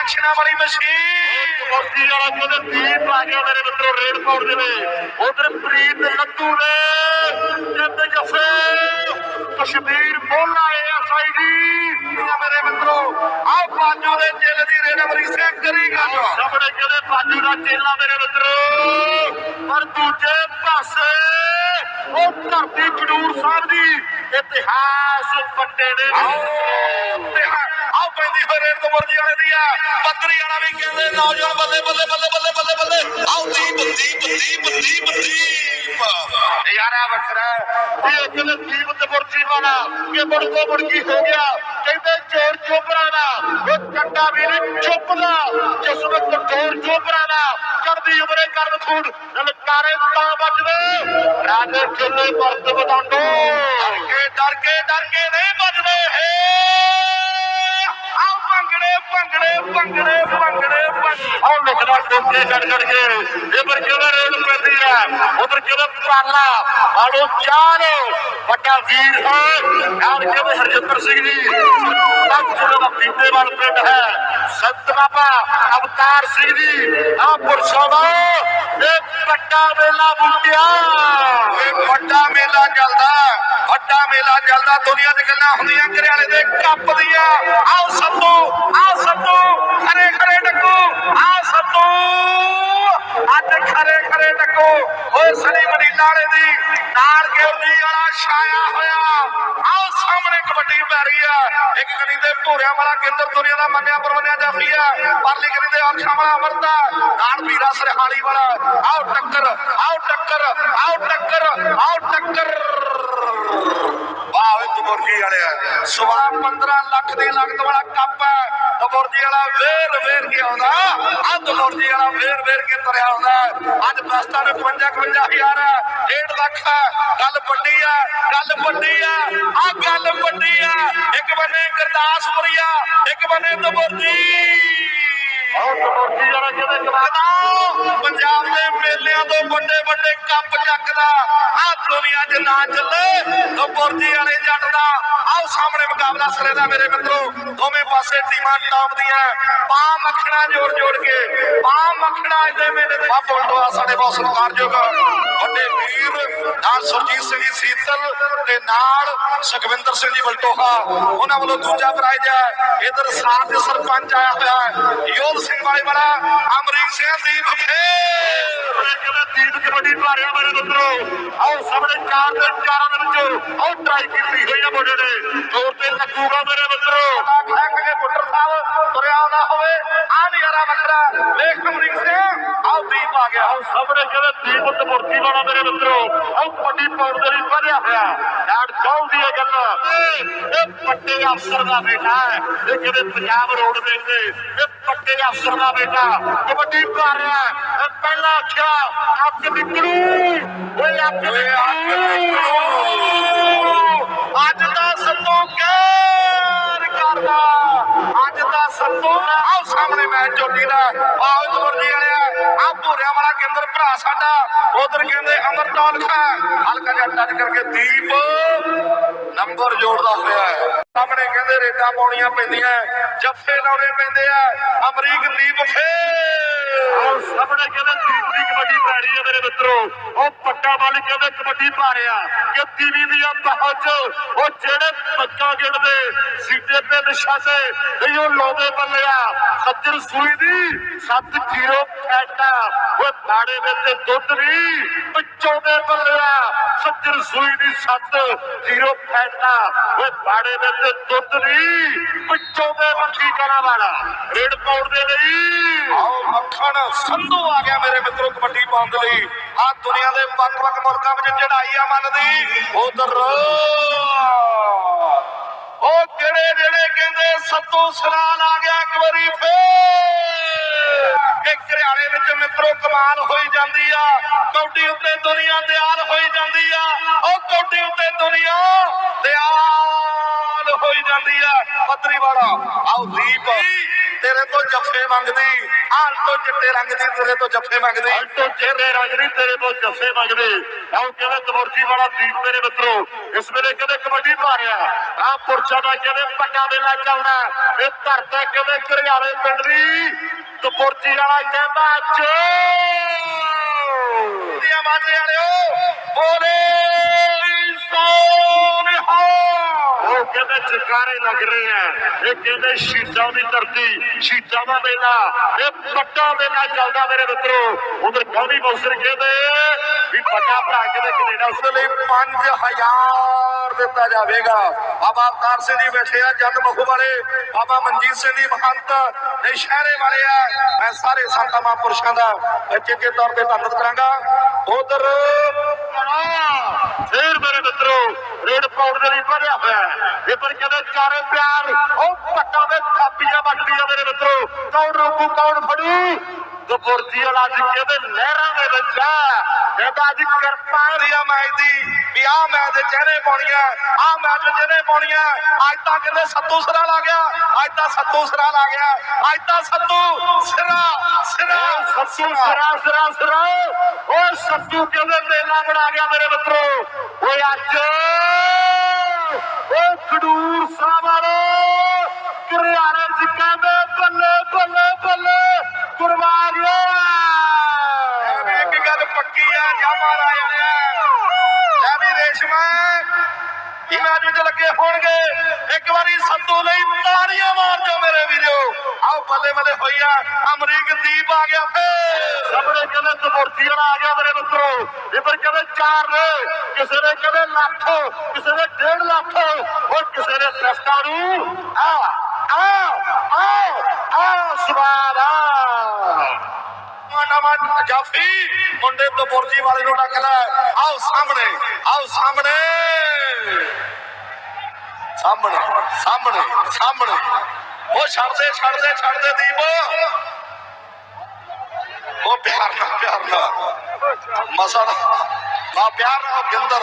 ਐਕਸ਼ਨਾਂ ਵਾਲੀ ਮਸ਼ੀਨ? ਕੁਸ਼ਤੀ ਵਾਲਾ ਕਹਿੰਦੇ ਦੀਪ ਆ ਗਿਆ ਮੇਰੇ ਮਿੱਤਰੋ, ਰੇਡ ਪਾਉਣ ਦੇ ਵੇ ਉਧਰ ਪ੍ਰੀਤ ਲੱਡੂ ਨੇ ਜਿੱਤ ਜਫੇ। ਕਸ਼ਮੀਰ ਮੋਲਾ ਐਸਆਈ ਜੀ। ਮੇਰੇ ਮਿੱਤਰੋ। ਆਹ ਬਾਜੂ ਦੇ ਦਿਲ ਦੀ ਰੇਡ ਅਮਰੀ ਸਿੰਘ ਕਰੀ ਗੱਲ। ਸਾਹਮਣੇ ਕਹਿੰਦੇ ਬਾਜੂ ਦਾ ਚੇਲਾ ਮੇਰੇ ਮਿੱਤਰੋ। ਪਰ ਦੂਜੇ ਪਾਸੇ ਉਹ ਧਰਤੀ ਖਡੂਰ ਸਾਹਿਬ ਦੀ ਇਤਿਹਾਸ ਪੱਟੇ ਨੇ। ਆਓ। ਤੇ ਪੈਂਦੀ ਹੋਈ ਰੇਡ ਦਬਰਜੀ ਵਾਲੇ ਦੀ ਆ। ਪੱਤਰੀ ਵਾਲਾ ਵੀ ਕਹਿੰਦੇ ਨੌਜਵਾਨ ਬੱਲੇ ਬੱਲੇ ਬੱਲੇ ਬੱਲੇ ਬੱਲੇ ਬੱਲੇ। ਆਓ ਦੀਪ ਦੀਪ ਦੀਪ ਦੀਪ ਦੀਪ ਯਾਰਾ ਵੱਖਰਾ। ਇਹ ਕਹਿੰਦੇ ਦੀਪ ਤੇ ਮੁਰਜੀ ਵਾਲਾ ਕਿ ਮੁੜ ਤੋਂ ਮੁੜਕੀ ਹੋ ਗਿਆ। ਕਹਿੰਦੇ ਚੋਰ ਚੋਪਰਾ ਦਾ। ਉਹ ਕੰਡਾ ਵੀ ਨਹੀਂ ਚੁੱਪਦਾ ਜਿਸ ਵਕਤ ਚੋਰ ਚੋਪਰਾ ਦਾ। ਚੜਦੀ ਉਮਰੇ ਕਰਨ ਖੂਨ। ਲਲਕਾਰੇ ਤਾਂ ਵੱਜਦੇ ਰਾਜੇ ਚੁੱਲੇ ਪਰਤ ਬਤਾਂਡੋ ਡਰ ਕੇ ਡਰ ਕੇ ਡਰ ਕੇ ਨਹੀਂ ਵੱਜਦੇ ਹੈ! ਭੰਗੜੇ ਭੰਗੜੇ ਭੰਗੜੇ ਭੰਗੜੇ ਆਹ ਲਿਖਦਾ ਟੋਕੇ ਛੱਡ ਛੱਡ ਕੇ। ਇਹ ਪਰ ਰੇਲ ਪੈਂਦੀ ਹੈ ਉਧਰ ਕਿਵੇਂ ਪਾਲਾ? ਆੜੋ ਚਾਲ ਵੱਡਾ ਵੀਰ ਹੈ। ਨਾਲ ਕਿਵੇਂ ਹਰਜਿੰਦਰ ਸਿੰਘ ਜੀ। ਸਭ ਦਾ ਪੀਤੇ ਵਾਲ ਪਿੰਡ ਹੈ। ਸੰਤ ਬਾਬਾ ਅਵਤਾਰ ਸਿੰਘ ਜੀ। ਆ ਪੁਰਸ਼ਾਂ ਦਾ ਇਹ ਵੱਡਾ ਮੇਲਾ ਬੁੱਟਿਆ ਇਹ ਵੱਡਾ ਮੇਲਾ ਚੱਲਦਾ। ਵੱਡਾ ਮੇਲਾ ਚੱਲਦਾ, ਦੁਨੀਆ 'ਚ ਗੱਲਾਂ ਹੁੰਦੀਆਂ ਘਰਿਆਲੇ ਦੇ ਕੱਪ ਦੀਆਂ। ਆਓ ਸੱਤੂ ਆਓ ਸੱਤੂ, ਖਰੇ ਖਰੇ ਡੱਕੂ, ਆਓ ਸੱਤੂ। ਅੱਜ ਖਰੇ ਖਰੇ ਡੱਕੂ। ਓਏ ਸਨੀ ਮਨੀਲਾ ਵਾਲੇ ਦੀ, ਨਾਲ ਗਿਰਦੀ ਵਾਲਾ ਛਾਇਆ ਹੋਇਆ। ਆਓ ਸਾਹਮਣੇ ਕਬੱਡੀ ਪੈ ਰਹੀ ਆ। ਇੱਕ ਗਲੀ ਦੇ ਭੂਰਿਆਂ ਵਾਲਾ ਕੇਂਦਰ ਦੁਨੀਆ ਦਾ ਮੰਨਿਆ ਪਰਵੰਨਿਆ ਜਾਫੀ ਆ। ਪਰਲੀ ਗਲੀ ਦੇ ਔਰਖਾਂ ਵਾਲਾ ਅਮਰਤਾ, ਨਾਲ ਵੀਰਾ ਸਰਹਾਲੀ ਵਾਲਾ। ਆਓ ਟੱਕਰ ਆਓ ਟੱਕਰ ਆਓ ਟੱਕਰ ਆਓ ਟੱਕਰ। ਦਬੁਰਜੀ ਵਾਲਿਆ ਸਵਾ 15 ਲੱਖ ਦੀ ਲਾਗਤ ਵਾਲਾ ਕੱਪ ਹੈ। ਦਬੁਰਜੀ ਵਾਲਾ ਵੇਰ ਵੇਰ ਕੇ ਆਉਂਦਾ। ਆ ਦਬੁਰਜੀ ਵਾਲਾ ਵੇਰ ਵੇਰ ਕੇ ਤੁਰਿਆ ਆਉਂਦਾ ਅੱਜ ਦਸਤਾਂ ਨੇ 55 51000 ਹੈ। 1.5 ਲੱਖ ਹੈ। ਗੱਲ ਵੱਡੀ ਆ ਗੱਲ ਵੱਡੀ ਆ ਆ ਗੱਲ ਵੱਡੀ ਆ ਇੱਕ ਬੰਨੇ ਗੁਰਦਾਸਪੁਰੀ ਆ। ਇੱਕ ਬੰਨੇ ਦਬੁਰਜੀ ਵਾਲਾ ਕਦਾ ਪੰਜਾਬ ਦੇ ਮੇਲਿਆਂ ਤੋਂ ਵੱਡੇ ਵੱਡੇ ਕੱਪ ਚੱਕਦਾ। ਆ ਦੁਨੀਆ 'ਚ ਨਾ ਚੱਲੇ। ਵਾਲੇ ਜੱਟ ਦਾ ਮੇਰੇ ਮਿੱਤਰੋ, ਦੋਵੇਂ ਪਾਸੇ ਟੀਮਾਂ ਟੌਪ ਦੀਆਂ ਪਾ ਮੱਖਣਾ ਜੋੜ ਜੋੜ ਕੇ ਪਾ ਮੱਖਣਾ ਅੱਜ ਦੇ ਦੇ ਆ ਬੋਲਟੋਆ ਸਾਡੇ ਬਹੁਤ ਸਤਿਕਾਰਯੋਗ ਵੱਡੇ ਵੀਰ, ਨਾਲ ਸੁਰਜੀਤ ਸਿੰਘ ਜੀ, ਸੀਤਲ ਤੇ ਨਾਲ ਸੁਖਵਿੰਦਰ ਸਿੰਘ ਜੀ ਬਲਟੋਹਾ ਉਹਨਾਂ ਵੱਲੋਂ ਦੂਜਾ ਪ੍ਰਾਈਜ਼ ਹੈ ਇਧਰ ਸਾਥ ਦੇ ਸਰਪੰਚ ਆਇਆ ਹੋਇਆ ਹੈ ਯੋਧ ਸਿੰਘ ਵਾਲੇ ਵਾਲਾ, ਅਮਰੀਕ ਸਿੰਘ, ਦੀਪ ਫੇਰ ਦੀਪ ਕਬੱਡੀ ਭਾਰਿਆ ਮੇਰੇ ਮਿੱਤਰੋ, ਆਓ ਸਾਹਮਣੇ ਚਾਰ ਦੇ ਚਾਰਾਂ ਦੇ ਵਿੱਚੋਂ, ਆਓ ਟਰਾਈ ਕੀਤੀ ਹੋਈ ਆ ਮੁੰਡੇ ਨੇ। ਜ਼ੋਰ ਤੇ ਲੱਗੂਗਾ ਮੇਰੇ ਮਿੱਤਰੋ। ਖੱਕ ਕੇ ਪੁੱਤਰ ਸਾਹਿਬ ਤੁਰਿਆ ਆਉਂਦਾ ਹੋਵੇ। ਆ ਨਜ਼ਾਰਾ ਵੱਖਰਾ। ਵੇਖ ਅਮਰੀਕ ਸਿੰਘ ਆਓ ਦੀਪ ਆ ਗਿਆ। ਆਓ ਸਾਹਮਣੇ ਕਿਵੇਂ ਦੀਪ ਤੇ ਮੁਰਤੀ ਵਾਲਾ ਮੇਰੇ ਮਿੱਤਰੋ। ਆਓ ਕਬੱਡੀ ਪਾਉਣ ਦੇ ਲਈ ਵਧਿਆ ਹੋਇਆ। ਯਾਰ ਚਾਹੁੰਦੀ ਹੈ ਗੱਲ। ਇਹ ਪੱਟੇ ਅਫਸਰ ਦਾ ਬੇਟਾ ਹੈ। ਇਹ ਕਿਵੇਂ ਪੰਜਾਬ ਰੋਡਵੇਜ਼ ਦੇ ਇਹ ਪੱਟੇ ਅਫਸਰ ਦਾ ਬੇਟਾ। ਕਬੱਡੀ ਪਾ ਰਿਹਾ ਹੈ। ਇਹ ਪਹਿਲਾ ਆਖਿਆ ਅੱਗ ਨਿਕਲੂ। ਓਏ ਅੱਗ ਨਿਕਲੂ। ਅੱਜ ਦਾ ਕਹਿਰ ਅੱਜ ਦਾ ਸੱਤੂ ਆਓ ਸਾਹਮਣੇ ਮੈਚ ਚੋਟੀ ਦਾ। ਆਓ ਦਵਰਜੀ ਵਾਲਿਆ ਆ ਭੂਰਿਆਂ ਵਾਲਾ ਕੇਂਦਰ ਭਰਾ ਸਾਡਾ। ਉਧਰ ਕਹਿੰਦੇ ਅਮਰਤੌਲ ਖਾ। ਹਲਕਾ ਜਿਹਾ ਟੱਚ ਕਰਕੇ ਦੀਪ ਨੰਬਰ ਜੋੜਦਾ ਹੋਇਆ ਹੈ। ਸਾਹਮਣੇ ਕਹਿੰਦੇ ਰੇਟਾਂ ਪਾਉਣੀਆਂ ਪੈਂਦੀਆਂ ਜੱਫੇ ਲਾਉਣੇ ਪੈਂਦੇ ਆ। ਅਮਰੀਕ ਦੀਪ ਫੇਰ ਆਹ ਸਾਹਮਣੇ ਕਹਿੰਦੇ ਤੀਸਰੀ ਹੈ ਮੇਰੇ ਮਿੱਤਰੋ। ਉਹ ਪੱਕਾ ਵਾਲੀ ਕਹਿੰਦੇ ਕਬੱਡੀ ਪਾ ਕਿ ਟੀਵੀ ਦੀਆਂ ਪਹੁੰਚ ਉਹ ਜਿਹੜੇ ਪੱਕਾ ਗਿਣਦੇ, ਸੀਟੇ ਤੇ ਨਿਸ਼ਾਨੇ, ਨਹੀਂ, ਉਹ ਲੋਦੇ ਬੱਲਿਆ ਸੱਜਰ ਸੂਈ ਦੀ, ਸੱਤ ਜ਼ੀਰੋ ਫੈਟਾ ਉਹ ਬਾੜੇ ਵਿੱਚ ਦੁੱਧ ਨਹੀਂ ਪਿੱਛੋਂ ਦੇ ਬੱਲਿਆ ਸੱਜਰ ਸੂਈ ਦੀ ਸੱਤ ਜ਼ੀਰੋ ਫੈਟਾ ਉਹ ਬਾੜੇ ਵਿੱਚ ਦੁੱਧ ਨਹੀਂ ਪਿੱਛੋਂ ਦੇ ਮੱਖੀ ਕਰਾ ਵਾਲਾ। ਰੇਡ ਪਾਉਣ ਦੇ ਲਈ। ਆਓ ਮੱਖਣ, ਸੰਧੂ ਆ ਗਿਆ ਮੇਰੇ ਮਿੱਤਰੋ ਕਬੱਡੀ ਪਾਉਣ ਦੇ ਲਈ। ਆ ਦੁਨੀਆ ਦੇ ਵੱਖ-ਵੱਖ ਮੁਲਕਾਂ ਵਿੱਚ ਚੜਾਈ ਆ ਮਨ ਉਧਰ। ਉਹ ਕਿਹੜੇ ਜਿਹੜੇ ਕਹਿੰਦੇ ਸੱਤੂ ਸਰਾਲ ਆ ਗਿਆ ਇੱਕ ਵਾਰੀ ਫੇਰ। ਕਿ ਘਰਿਆਲੇ ਵਿੱਚ ਮਿੱਤਰੋ ਕਮਾਲ ਹੋਈ ਜਾਂਦੀ ਆ। ਕੌਡੀ ਉੱਤੇ ਦੁਨੀਆ ਦਿਆਲ ਹੋਈ ਜਾਂਦੀ ਆ। ਉਹ ਕੌਡੀ ਉੱਤੇ ਦੁਨੀਆ ਦਿਆਲ ਹੋਈ ਜਾਂਦੀ ਆ ਪੱਤਰੀ ਵਾਲਾ। ਆਓ ਦੀਪ ਤੇਰੇ ਤੋਂ ਜੱਫੇ ਮੰਗਦੀ। ਹਾਲ ਤੋਂ ਚਿੱਟੇ ਰੰਗ ਦੀ ਤੇਰੇ ਤੋਂ ਜੱਫੇ ਮੰਗਦੀ। ਅੱਜ ਤੋਂ ਚਿਹਰੇ ਰੰਗ ਨਹੀਂ ਤੇਰੇ ਤੋਂ ਜੱਫੇ ਮੰਗਦੇ। ਆਓ ਕਹਿੰਦੇ ਤਵਰਜੀ ਵਾਲਾ ਦੀਪ ਮੇਰੇ ਮਿੱਤਰੋ ਇਸ ਵੇਲੇ ਕਹਿੰਦੇ ਕਬੱਡੀ ਪਾ ਰਿਹਾ? ਆ ਪੁਰਸ਼ਾਂ ਦਾ ਕਹਿੰਦੇ ਪੱਟਾ ਮੇਲਾ ਚੱਲਦਾ? ਇਹ ਧਰਤਾ ਕਹਿੰਦੇ ਘਰਿਆਲੇ ਪਿੰਡ ਦੀ? ਤਵਰਜੀ ਵਾਲਾ ਕਹਿੰਦਾ ਜੋ ਦੀਆਂ ਮਾਝੇ ਵਾਲਿਓ ਬੋਲੇ। ਕਹਿੰਦੇ ਜਕਾਰੇ ਲੱਗ ਰਹੇ ਆ, ਇਹ ਕਹਿੰਦੇ ਸ਼ੀਟਾਂ ਦੀ ਧਰਤੀ ਸ਼ੀਟਾਂ ਦਾ ਮੇਲਾ ਇਹ ਪੱਟਾ ਮੇਲਾ ਚੱਲਦਾ ਮੇਰੇ ਮਿੱਤਰੋ। ਉਧਰ ਗਾਂਧੀ ਬੌਸਰ ਕਹਿੰਦੇ ਵੀ ਪੱਟਾ ਭਰਾ ਕੇ ਕੈਨੇਡਾ ਉਸ ਲਈ 5000 ਦਿੱਤਾ ਜਾਵੇਗਾ। ਬਾਬਾ ਅਵਤਾਰ ਸਿੰਘ ਜੀ ਬੈਠੇ ਆ ਜੰਦ ਮਖੂ ਵਾਲੇ, ਬਾਬਾ ਮਨਜੀਤ ਸਿੰਘ ਜੀ ਮਹੰਤ ਨੇ ਸ਼ਹਿਰੇ ਵਾਲੇ ਆ। ਮੈਂ ਸਾਰੇ ਸੰਤਾਂ, ਮਹਾਂਪੁਰਸ਼ਾਂ ਦਾ ਚੇਤੇ ਤੌਰ ਤੇ ਧੰਨਵਾਦ ਕਰਾਂਗਾ। ਉਧਰ ਫੇਰ ਮੇਰੇ ਮਿੱਤਰੋ, ਰੇਡ ਪਾਉਣ ਦੇ ਲਈ ਭਰਿਆ ਹੋਇਆ ਹੈ। ਇਹ ਚਾਰੇ ਪਿਆਰ, ਉਹ ਪੱਟਾ ਦੇ ਥਾਪੀਆਂ ਵੱਟੀਆਂ ਮੇਰੇ ਮਿੱਤਰੋ। ਕੌਣ ਰੋਕੂ, ਕੌਣ ਫੜੂ? ਗਬੁਰਜੀ ਵਾਲਾ ਅੱਜ ਕਹਿੰਦੇ ਲਹਿਰਾਂ ਦੇ ਵਿੱਚ ਹੈ? ਕਹਿੰਦਾ ਅੱਜ ਕਿਰਪਾ ਦੀਆਂ ਮੈਚ ਦੀ ਵੀ ਆਹ ਮੈਚ ਦੇ ਚਿਹਰੇ ਪਾਉਣੀਆਂ ਆਹ ਮੈਚ ਜਿਹਨੇ ਪਾਉਣੀਆਂ ਅੱਜ ਤਾਂ ਕਹਿੰਦੇ ਸੱਤੂ ਸਿਰਾ ਲਾ ਗਿਆ ਅੱਜ ਤਾਂ ਸੱਤੂ ਸਿਰਾ ਲਾ ਗਿਆ ਅੱਜ ਤਾਂ ਸੱਤੂ ਸਿਰਾ ਸਿਰਾ ਸੱਤੂ ਸਰਾ। ਸਰਾ ਸਰਾ ਓ ਸੱਤੂ ਕਹਿੰਦੇ ਮੇਲਾ ਬਣਾ ਗਿਆ ਮੇਰੇ ਮਿੱਤਰੋ। ਓਏ ਅੱਜ। ਓ ਖਡੂਰ ਸਾਹਿਬ ਵਾਲੋ ਘਰਿਆਰੇ ਚ ਕਹਿੰਦੇ ਬੱਲੇ ਬੱਲੇ ਬੱਲੇ ਕੁਰਬਾ ਗਿਆ ਐਵੇਂ ਇੱਕ ਗੱਲ ਪੱਕੀ ਆ। ਲੈ ਵੀ ਰੇਸ਼ਮਾ ਇਹ ਵਿੱਚ ਲੱਗੇ ਹੋਣਗੇ? ਇੱਕ ਵਾਰੀ ਸੰਤੂ ਲਈ ਤਾੜੀਆਂ ਮਾਰ ਦਿਓ ਮੇਰੇ ਵੀਰੋ। ਆਓ ਬੱਲੇ ਬੱਲੇ ਹੋਈ ਅਮਰੀਕ ਦੀਪ ਆ ਗਿਆ ਫੇਰ। ਸਾਹਮਣੇ ਕਹਿੰਦੇ ਤਮੁਰਤੀ ਆ ਗਿਆ ਮੇਰੇ ਮਿੱਤਰੋ। ਇੱਧਰ ਕਹਿੰਦੇ ਚਾਰ ਨੇ। ਕਿਸੇ ਨੇ ਕਹਿੰਦੇ ਲੱਖ, ਕਿਸੇ ਨੇ ਡੇਢ ਲੱਖ। ਓ ਕਿਸੇ ਨੇ ਦਸਤਾਂ ਨੂੰ। ਆ ਆ ਆ ਆ ਸਵਾਦ ਆ। ਨਵਾਂ ਜਾਫੀ। ਮੁੰਡੇ ਤੋਂ ਬੁਰਜੀ ਵਾਲੇ ਨੂੰ ਡੱਕਦਾ ਆਓ ਸਾਹਮਣੇ ਆਓ ਸਾਹਮਣੇ। ਸਾਹਮਣੇ ਸਾਹਮਣੇ ਸਾਹਮਣੇ। ਉਹ ਛੱਡਦੇ ਛੱਡਦੇ ਛੱਡਦੇ ਦੀਪ। ਉਹ ਪਿਆਰ ਨਾਲ ਪਿਆਰ ਨਾਲ। ਮਸਾ ਨਾ ਪਿਆਰ ਨਾਲ, ਗਿੰਦਰ।